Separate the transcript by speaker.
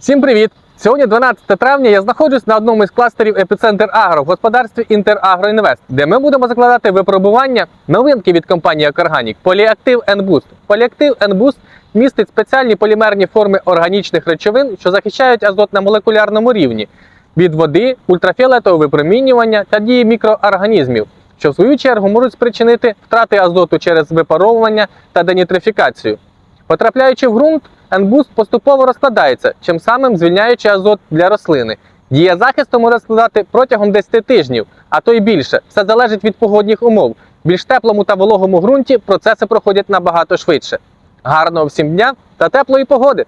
Speaker 1: Всім привіт! Сьогодні 12 травня я знаходжусь на одному із кластерів Епіцентр Агро в господарстві Інтерагроінвест, де ми будемо закладати випробування новинки від компанії Акорганік Поліактив N-Boost. Поліактив N-Boost містить спеціальні полімерні форми органічних речовин, що захищають азот на молекулярному рівні від води, ультрафіолетового випромінювання та дії мікроорганізмів, що в свою чергу можуть спричинити втрати азоту через випаровування та денітрифікацію. Потрапляючи в ґрунт, N-Boost поступово розкладається, чим самим звільняючи азот для рослини. Дія захисту може складати протягом 10 тижнів, а то й більше. Все залежить від погодних умов. Більш теплому та вологому ґрунті процеси проходять набагато швидше. Гарного всім дня та теплої погоди!